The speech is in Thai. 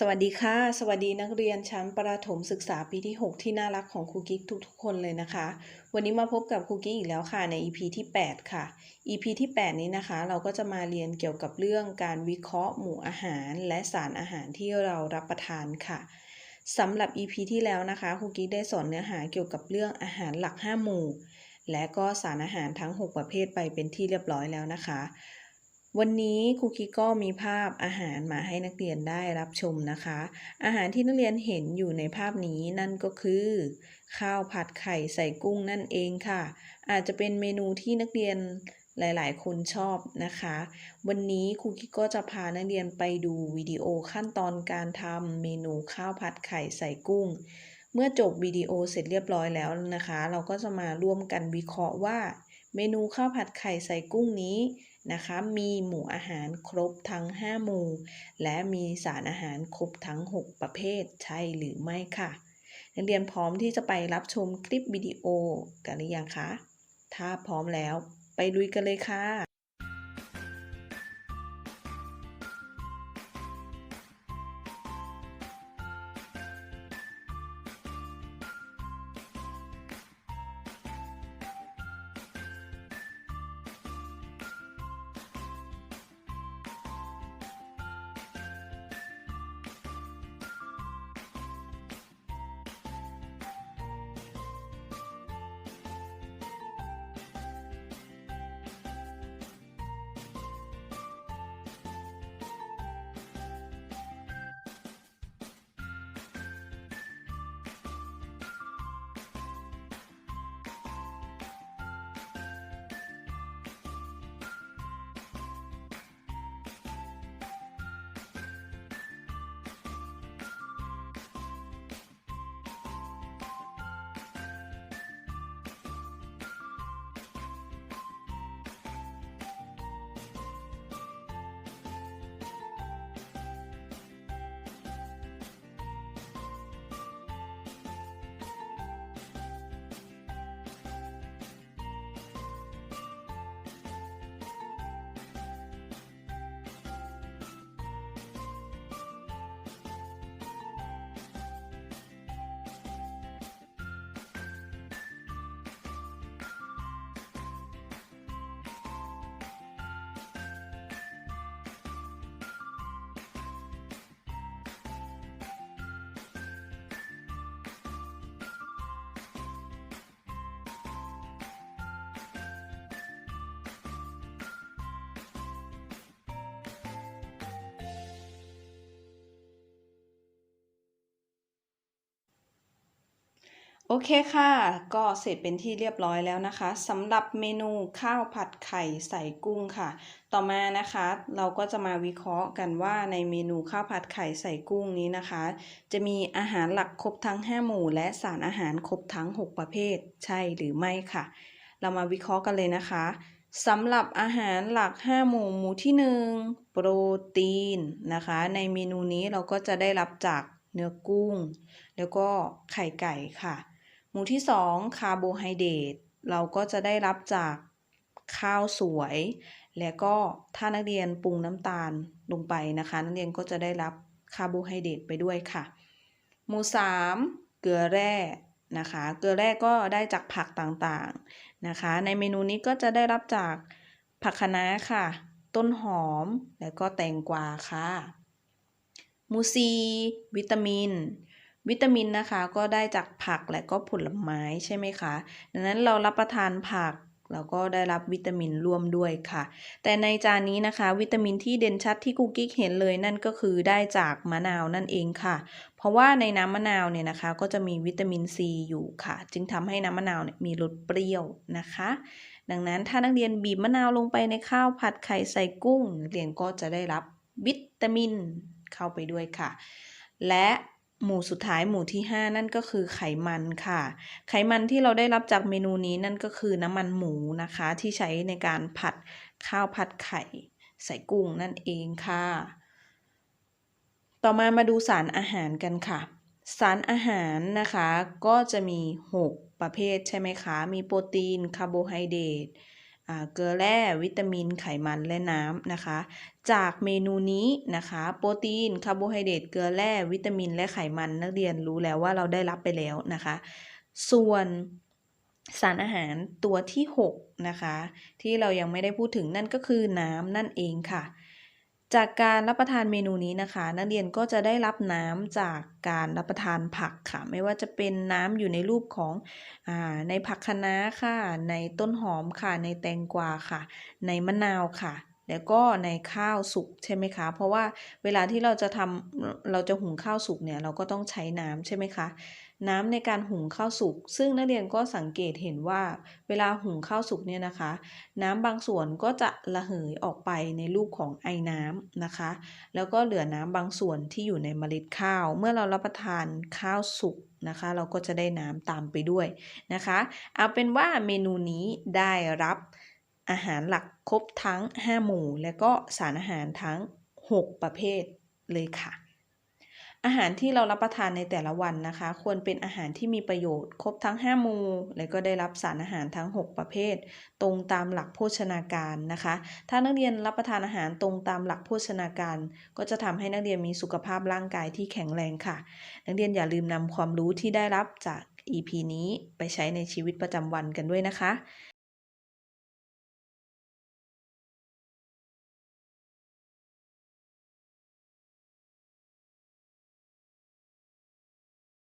สวัสดีค่ะ สวัสดีนักเรียนชั้นประถมศึกษาปีที่ 6 ที่น่ารักของครูกิ๊กทุกๆ คนเลยนะคะ วันนี้มาพบกับครูกิ๊กอีกแล้วค่ะใน EP ที่ 8 ค่ะ EP ที่ 8 นี้นะคะ เราก็จะมาเรียนเกี่ยวกับเรื่องการวิเคราะห์หมู่อาหาร และสารอาหารที่เรารับประทานค่ะสำหรับ EP ที่แล้วนะคะครูกิ๊กได้สอนเนื้อหาเกี่ยวกับเรื่องอาหารหลัก 5 หมู่ และก็สารอาหารทั้ง 6 ประเภทไปเป็นที่เรียบร้อยแล้วนะคะ วันนี้ครูคิก็มีภาพอาหารมาให้นักเรียนได้รับชมนะคะ อาหารที่นักเรียนเห็นอยู่ในภาพนี้นั่นก็คือ ข้าวผัดไข่ใส่กุ้งนั่นเองค่ะ อาจจะเป็นเมนูที่นักเรียนหลาย ๆ คนชอบนะคะ วันนี้ครูคิก็จะพานักเรียนไปดูวิดีโอขั้นตอนการทำเมนูข้าวผัดไข่ใส่กุ้ง เมื่อจบวิดีโอเสร็จเรียบร้อยแล้วนะคะ เราก็จะมาร่วมกันวิเคราะห์ว่า เมนูข้าวผัดไข่ใส่กุ้งนี้ นะคะ มีหมู่อาหารครบทั้ง 5 หมู่ และมีสารอาหารครบทั้ง 6 ประเภทใช่หรือไม่ค่ะ นักเรียนพร้อมที่จะไปรับชมคลิปวิดีโอกันหรือยังคะ ถ้าพร้อมแล้วไปลุยกันเลยค่ะ โอเคค่ะ ก็เสร็จเป็นที่เรียบร้อยแล้วนะคะสำหรับเมนูข้าวผัดไข่ใส่กุ้งค่ะ ต่อมานะคะ เราก็จะมาวิเคราะห์กันว่าในเมนูข้าวผัดไข่ใส่กุ้งนี้นะคะ จะมีอาหารหลักครบทั้ง 5 หมู่ และสารอาหารครบทั้ง 6 ประเภท ใช่หรือไม่ค่ะ เรามาวิเคราะห์กันเลยนะคะสำหรับอาหารหลัก 5 หมู่หมู่ที่ 1 โปรตีนนะคะ ในเมนูนี้เราก็จะได้รับจากเนื้อกุ้ง แล้วก็ไข่ไก่ค่ะ มู่ที่2คาร์โบไฮเดรตเราก็จะได้รับจากข้าวสวย และก็ถ้านักเรียนปรุงน้ำตาลลงไปนะคะ นักเรียนก็จะได้รับคาร์โบไฮเดรตไปด้วยค่ะ หมู่3เกลือแร่นะคะ เกลือแร่ก็ได้จากผักต่างๆนะคะ ในเมนูนี้ก็จะได้รับจากผักคะน้าค่ะ ต้นหอม และก็แตงกวาค่ะ หมู่ 4 วิตามิน วิตามินนะคะก็ได้จากผักและก็ผลไม้ใช่ไหมคะ ดังนั้นเรารับประทานผักเราก็ได้รับวิตามินร่วมด้วยค่ะ แต่ในจานนี้นะคะ วิตามินที่เด่นชัดที่กุ๊กกิ๊กเห็นเลยนั่นก็คือได้จากมะนาวนั่นเองค่ะ เพราะว่าในน้ำมะนาวเนี่ยนะคะ ก็จะมีวิตามินซีอยู่ค่ะ จึงทำให้น้ำมะนาวเนี่ยมีรสเปรี้ยวนะคะ ดังนั้นถ้านักเรียนบีบมะนาวลงไปในข้าวผัดไข่ใส่กุ้งนักเรียนก็จะได้รับวิตามินเข้าไปด้วยค่ะ และ หมู่สุดท้ายหมู่ที่ 5 นั่นก็คือไขมันค่ะ ไขมันที่เราได้รับจากเมนูนี้นั่นก็คือน้ำมันหมูนะคะ ที่ใช้ในการผัดข้าวผัดไข่ ใส่กุ้งนั่นเองค่ะ ต่อมามาดูสารอาหารกันค่ะ สารอาหารนะคะก็จะมี 6 ประเภทใช่ไหมคะ มีโปรตีนคาร์โบไฮเดรต เกลือแร่วิตามินไขมันและน้ำนะคะ จากเมนูนี้นะคะ โปรตีนคาร์โบไฮเดรตเกลือแร่วิตามิน และไขมันนักเรียนรู้แล้วว่าเราได้รับไปแล้วนะคะ ส่วนสารอาหารตัวที่ 6 นะคะ ที่เรายังไม่ได้พูดถึงนั่นก็คือน้ำนั่นเองค่ะ จากการรับประทานเมนูนี้นะคะ นักเรียนก็จะได้รับน้ำจากการรับประทานผักค่ะ ไม่ว่าจะเป็นน้ำอยู่ในรูปของอในผักคะน้าค่ะ ในต้นหอมค่ะ ในแตงกวาค่ะ ในมะนาวค่ะ แล้วก็ในข้าวสุกใช่ไหมคะ เพราะว่าเวลาที่เราจะทำเราจะหุงข้าวสุกเนี่ยเราก็ต้องใช้น้ำใช่ไหมคะ น้ำในการหุงข้าวสุกซึ่งนักเรียนก็สังเกตเห็นว่า เวลาหุงข้าวสุกเนี่ยนะคะ น้ำบางส่วนก็จะระเหยออกไปในรูปของไอน้ำนะคะ แล้วก็เหลือน้ำบางส่วนที่อยู่ในเมล็ดข้าว เมื่อเรารับประทานข้าวสุกนะคะเราก็จะได้น้ำตามไปด้วยนะคะ เอาเป็นว่าเมนูนี้ได้รับ อาหารหลักครบทั้ง 5 หมู่ และก็สารอาหารทั้ง 6 ประเภทเลยค่ะ อาหารที่เรารับประทานในแต่ละวันนะคะ ควรเป็นอาหารที่มีประโยชน์ ครบทั้ง 5 หมู่ และก็ได้รับสารอาหารทั้ง 6 ประเภท ตรงตามหลักโภชนาการนะคะ ถ้านักเรียนรับประทานอาหารตรงตามหลักโภชนาการ ก็จะทำให้นักเรียนมีสุขภาพร่างกายที่แข็งแรงค่ะ นักเรียนอย่าลืมนำความรู้ที่ได้รับจาก EP นี้ไปใช้ในชีวิตประจำวันกันด้วยนะคะ